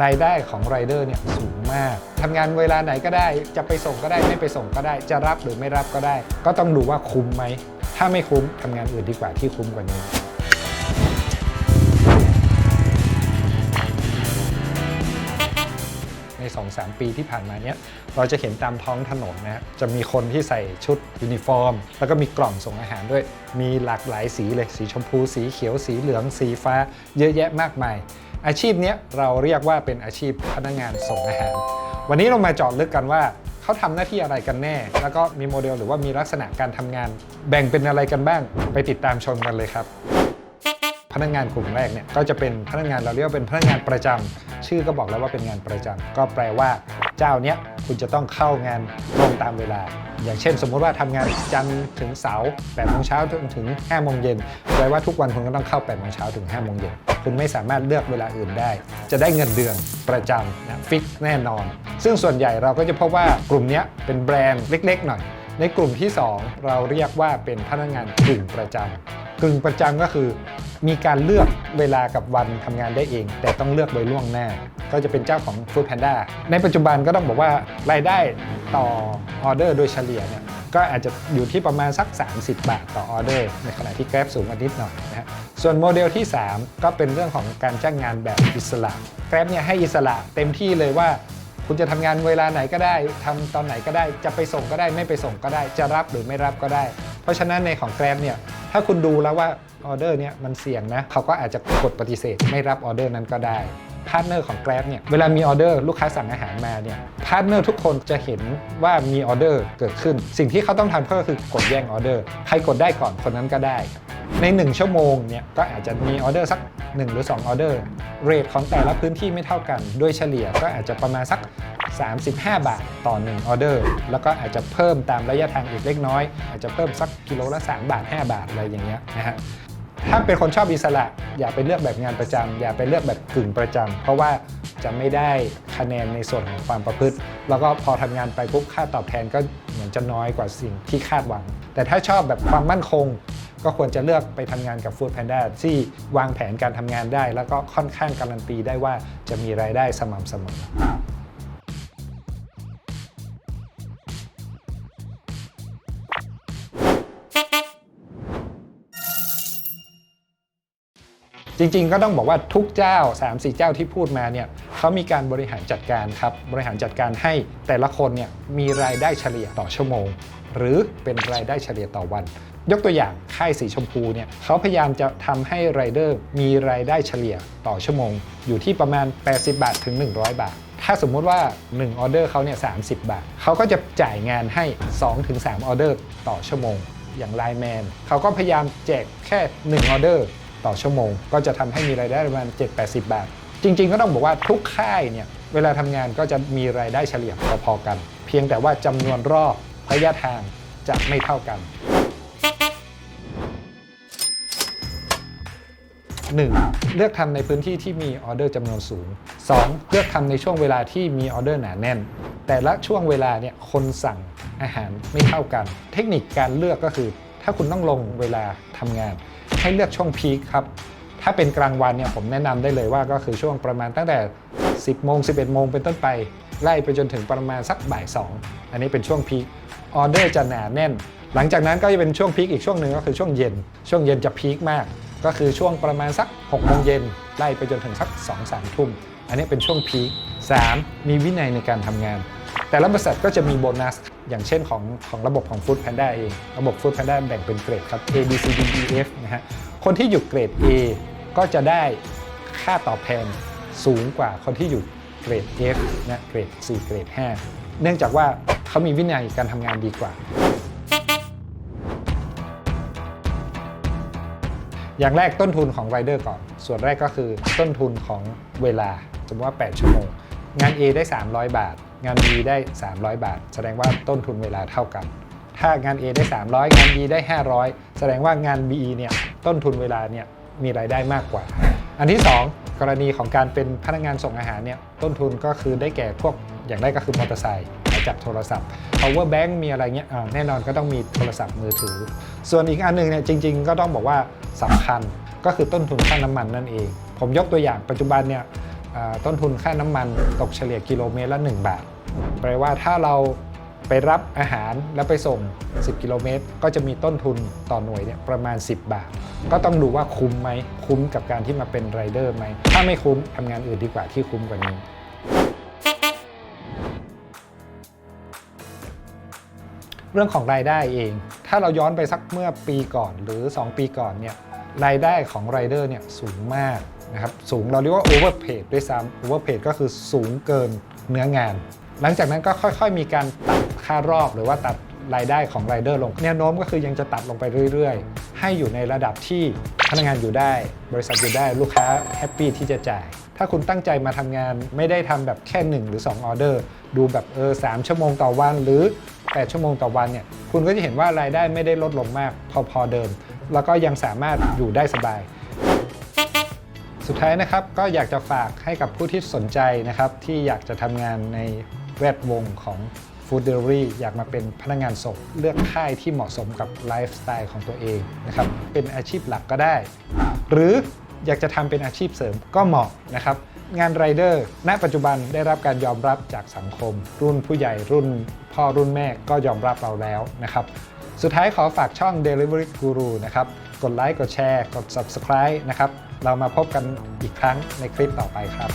รายได้ของไรเดอร์เนี่ยสูงมากทำงานเวลาไหนก็ได้ จะไปส่งก็ได้ไม่ไปส่งก็ได้ จะรับหรือไม่รับก็ได้ ก็ต้องดูว่าคุ้มไหม ถ้าไม่คุ้มทำงานอื่นดีกว่าที่คุ้มกว่านี้ใน 2-3 ปีที่ผ่านมาเนี้ยเราจะเห็นตามท้องถนนนะจะมีคนที่ใส่ชุดยูนิฟอร์ม แล้วก็มีกล่องส่งอาหารด้วย มีหลากหลายสีเลย สีชมพู สีเขียว สีเหลือง สีฟ้า เยอะแยะมากมาย อาชีพเนี้ยเราเรียกว่าเป็นอาชีพพนักงานส่งอาหาร วันนี้เรามาจอดลึกกันว่าเขาทำหน้าที่อะไรกันแน่ แล้วก็มีโมเดลหรือว่ามีลักษณะการทำงาน แบ่งเป็นอะไรกันบ้าง ไปติดตามชมกันเลยครับ พนักงานกลุ่มแรกเนี่ยก็จะเป็นพนักงานเราเรียกว่าเป็นพนักงานประจำชื่อก็บอกแล้วว่าเป็นงานประจำก็แปลว่า เจ้าเนี้ยคุณจะต้องเข้างานตรงตามเวลา อย่างเช่น สมมุติว่าทำงานจันทร์ถึงเสาร์8โมงเช้าจนถึง5โมงเย็นแปลว่าทุกวันคุณก็ต้องเข้า8โมงเช้าถึง5โมงเย็นคุณไม่สามารถเลือกเวลาอื่นได้ จะได้เงินเดือนประจำนะฟิกแน่นอน ซึ่งส่วนใหญ่เราก็จะพบว่ากลุ่มนี้เป็นแบรนด์เล็ก ๆ หน่อย ในกลุ่มที่ 2 เราเรียกว่าเป็นพนักงานกึ่งประจำกึ่งประจำก็คือ มีการเลือกเวลากับวันทำงานได้เอง แต่ต้องเลือกโดยล่วงหน้า ก็จะเป็นเจ้าของ Food Panda ในปัจจุบันก็ต้องบอกว่ารายได้ต่อออเดอร์โดยเฉลี่ยเนี่ยก็อาจจะอยู่ที่ประมาณสัก 30 บาทต่อออเดอร์ ในขณะที่ Grab สูงกว่านิดหน่อยนะฮะส่วนโมเดลที่ 3 ก็เป็นเรื่องของการจ้างงานแบบอิสระ Grab เนี่ยให้อิสระเต็มที่เลยว่าคุณจะทำงานเวลาไหนก็ได้ทำตอนไหนก็ได้ จะไปส่งก็ได้ไม่ไปส่งก็ได้ จะรับหรือไม่รับก็ได้ เพราะฉะนั้นในของแกรมเนี่ย ถ้าคุณดูแล้วว่าออเดอร์เนี่ยมันเสี่ยงนะเขาก็อาจจะกดปฏิเสธ ไม่รับออเดอร์นั้นก็ได้พาร์ทเนอร์ของ Grab เนี่ยเวลามีออเดอร์ลูกค้าสั่งอาหารมาเนี่ยพาร์ทเนอร์ทุกคนจะเห็นว่ามีออเดอร์เกิดขึ้น สิ่งที่เขาต้องทำก็คือกดแย่งออเดอร์ใครกดได้ก่อนคนนั้นก็ได้ ใน 1 ชั่วโมงเนี่ยก็อาจจะมีออเดอร์สัก 1 หรือ 2 ออเดอร์เรทของแต่ละพื้นที่ไม่เท่ากัน โดยเฉลี่ยก็อาจจะประมาณสัก 35 บาทต่อ 1 ออเดอร์ แล้วก็อาจจะเพิ่มตามระยะทางอีกเล็กน้อย อาจจะเพิ่มสักกิโลละ 3 บาท 5 บาทอะไรอย่างเงี้ยนะฮะถ้าเป็นคนชอบอิสระ อย่าไปเลือกแบบงานประจำอย่าไปเลือกแบบกึ่งประจำเพราะว่าจะไม่ได้คะแนนในส่วนของความประพฤติ แล้วก็พอทำงานไปปุ๊บค่าตอบแทนก็เหมือนจะน้อยกว่าสิ่งที่คาดหวัง แต่ถ้าชอบแบบความมั่นคง ก็ควรจะเลือกไปทำงานกับ Food Panda ที่วางแผนการทำงานได้ แล้วก็ค่อนข้างการันตีได้ว่าจะมีรายได้สม่ำเสมอจริงๆ ก็ต้องบอกว่าทุกเจ้า 3-4 เจ้าที่พูดมาเนี่ยเขามีการบริหารจัดการครับบริหารจัดการให้แต่ละคนเนี่ยมีรายได้เฉลี่ยต่อชั่วโมง หรือเป็นรายได้เฉลี่ยต่อวัน ยกตัวอย่างค่ายสีชมพูเนี่ยเขาพยายามจะทำให้ไรเดอร์มีรายได้เฉลี่ยต่อชั่วโมง อยู่ที่ประมาณ 80 บาทถึง 100 บาท ถ้าสมมุติว่า 1 ออเดอร์เขาเนี่ย30 บาท เขาก็จะจ่ายงานให้ 2-3 ออเดอร์ต่อชั่วโมง อย่างไลแมนเขาก็พยายามแจกแค่ 1 ออเดอร์ต่อชั่วโมง ก็จะทำให้มีรายได้ประมาณ 7-80 บาท จริง ๆ ก็ต้องบอกว่าทุกค่ายเนี่ยเวลาทำงานก็จะมีรายได้เฉลี่ยพอๆกัน เพียงแต่ว่าจำนวนรอบระยะทางจะไม่เท่ากัน 1. เลือกทำในพื้นที่ที่มีออเดอร์จำนวนสูง 2. เลือกทำในช่วงเวลาที่มีออเดอร์หนาแน่น แต่ละช่วงเวลาเนี่ยคนสั่งอาหารไม่เท่ากัน เทคนิคการเลือกก็คือ ถ้าคุณต้องลงเวลาทำงาน ให้เลือกช่วงพีคครับ ถ้าเป็นกลางวันเนี่ยผมแนะนำได้เลยว่าก็คือช่วงประมาณตั้งแต่ 10โมง11โมงเป็นต้นไป ไล่ไปจนถึงประมาณสักบ่าย 2 อันนี้เป็นช่วงพีคออเดอร์จะหนาแน่น หลังจากนั้นก็จะเป็นช่วงพีคอีกช่วงหนึ่งก็คือช่วงเย็น ช่วงเย็นจะพีคมาก ก็คือช่วงประมาณสัก6โมงเย็นไล่ไปจนถึงสัก2 3ทุ่ม อันนี้เป็นช่วงพีค 3 มีวินัยในการทำงาน แต่ละบริษัทก็จะมีโบนัส อย่างเช่นของของระบบของ Food Panda เอง ระบบ Food Panda แบ่งเป็นเกรดครับ A B C D E F นะฮะ คนที่อยู่เกรด A ก็จะได้ค่าตอบแทนสูงกว่าคนที่อยู่เกรด F นะ เกรด C เกรด 5 เนื่องจากว่าเขามีวินัยการทำงานดีกว่า อย่างแรกต้นทุนของไรเดอร์ก่อน ส่วนแรกก็คือต้นทุนของเวลา สมมติว่า 8 ชั่วโมง งาน A ได้ 300 บาท งาน B ได้ 300 บาท แสดงว่าต้นทุนเวลาเท่ากัน ถ้างาน A ได้ 300 งาน B ได้ 500 แสดงว่างาน B เนี่ยต้นทุนเวลาเนี่ยมีรายได้มากกว่า อันที่ 2 กรณีของการเป็นพนักงานส่งอาหารเนี่ยต้นทุนก็คือได้แก่พวกอย่างแรกก็คือมอเตอร์ไซค์จับโทรศัพท์ power bank มีอะไรเงี้ยแน่นอนก็ต้องมีโทรศัพท์มือถือ ส่วนอีกอันหนึ่งเนี่ยจริง ๆ ก็ต้องบอกว่า สำคัญก็คือต้นทุนค่าน้ำมันนั่นเอง ผมยกตัวอย่างปัจจุบันเนี่ยต้นทุนค่าน้ำมันตกเฉลี่ยกิโลเมตรละ 1 บาท แปลว่าถ้าเราไปรับอาหารแล้วไปส่ง 10 กิโลเมตร ก็จะมีต้นทุนต่อหน่วยเนี่ยประมาณ 10 บาท ก็ต้องดูว่าคุ้มไหม คุ้มกับการที่มาเป็นไรเดอร์ไหม ถ้าไม่คุ้มทำงานอื่นดีกว่าที่คุ้มกว่านี้ เรื่องของรายได้เอง ถ้าเราย้อนไปสักเมื่อปีก่อนหรือ 2 ปีก่อนเนี่ยรายได้ของไรเดอร์เนี่ยสูงมากนะครับสูงเราเรียกว่า overpaid ด้วยซ้ำ overpaid ก็คือสูงเกินเนื้องาน หลังจากนั้นก็ค่อยๆ มีการตัดค่ารอบหรือว่าตัดรายได้ของไรเดอร์ลง แนวโน้มก็คือยังจะตัดลงไปเรื่อยๆ ให้อยู่ในระดับที่พนักงานอยู่ได้ บริษัทอยู่ได้ลูกค้าแฮปปี้ที่จะจ่าย ถ้าคุณตั้งใจมาทำงานไม่ได้ทำแบบแค่ 1 หรือ 2 ออเดอร์ ดูแบบเออสชั่วโมงต่อวันหรือ 8 ชั่วโมงต่อวันเนี่ยคุณก็จะเห็นว่ารายได้ไม่ได้ลดลงมากพอๆเดิม แล้วก็ยังสามารถอยู่ได้สบาย สุดท้ายนะครับก็อยากจะฝากให้กับผู้ที่สนใจนะครับที่อยากจะทำงานในแวดวงของ Food Delivery อยากมาเป็นพนักงานส่งเลือกค่ายที่เหมาะสมกับไลฟ์สไตล์ของตัวเองนะครับเป็นอาชีพหลักก็ได้ หรืออยากจะทำเป็นอาชีพเสริมก็เหมาะนะครับงานไรเดอร์ณปัจจุบันได้รับการยอมรับจากสังคม รุ่นผู้ใหญ่รุ่น พ่อรุ่นแม่ก็ยอมรับเราแล้วนะครับ สุดท้ายขอฝากช่อง Delivery Guru นะครับ กดไลค์กดแชร์ กด Subscribe นะครับ เรามาพบกันอีกครั้งในคลิปต่อไปครับ